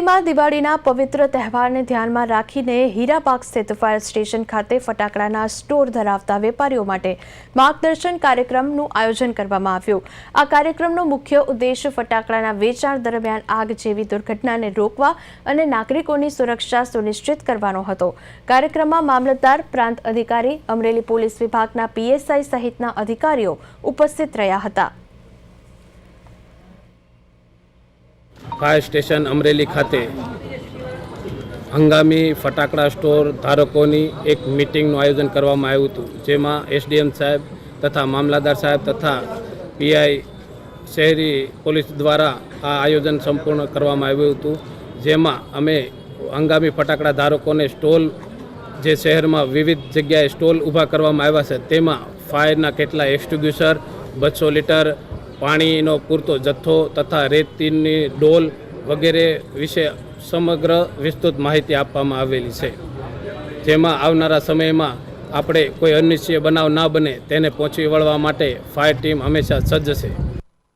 અમરેલીમાં દિવાળીના પવિત્ર તહેવારને ધ્યાનમાં રાખીને હીરાબાગ સ્થિત ફાયર સ્ટેશન ખાતે ફટાકડાના સ્ટોર ધરાવતા વેપારીઓ માટે માર્ગદર્શન કાર્યક્રમનું આયોજન કરવામાં આવ્યું. આ કાર્યક્રમનો મુખ્ય ઉદ્દેશ ફટાકડાના વેચાણ દરમિયાન આગ જેવી દુર્ઘટનાને રોકવા અને નાગરિકોની સુરક્ષા સુનિશ્ચિત કરવાનો હતો. કાર્યક્રમમાં મામલતદાર, પ્રાંત અધિકારી, અમરેલી પોલીસ વિભાગના પીએસઆઈ સહિતના અધિકારીઓ ઉપસ્થિત રહ્યા હતા. ફાયર સ્ટેશન અમરેલી ખાતે હંગામી ફટાકડા સ્ટોર ધારકોની એક મિટિંગનું આયોજન કરવામાં આવ્યું હતું, જેમાં એસડીએમ સાહેબ તથા મામલાદાર સાહેબ તથા પીઆઈ શહેરી પોલીસ દ્વારા આ આયોજન સંપૂર્ણ કરવામાં આવ્યું હતું, જેમાં અમે હંગામી ફટાકડા ધારકોને સ્ટોલ જે શહેરમાં વિવિધ જગ્યાએ સ્ટોલ ઊભા કરવામાં આવ્યા છે, તેમાં ફાયરના કેટલા એક્સ્ટિગ્યુસર, બસો લીટર પાણીનો પૂરતો જથ્થો તથા રેતીની ડોલ વગેરે વિશે સમગ્ર વિસ્તૃત માહિતી આપવામાં આવેલી છે. જેમાં આવનારા સમયમાં આપણે કોઈ અનિશ્ચય બનાવ ના બને તેને પહોંચી વળવા માટે ફાયર ટીમ હંમેશા સજ્જ છે.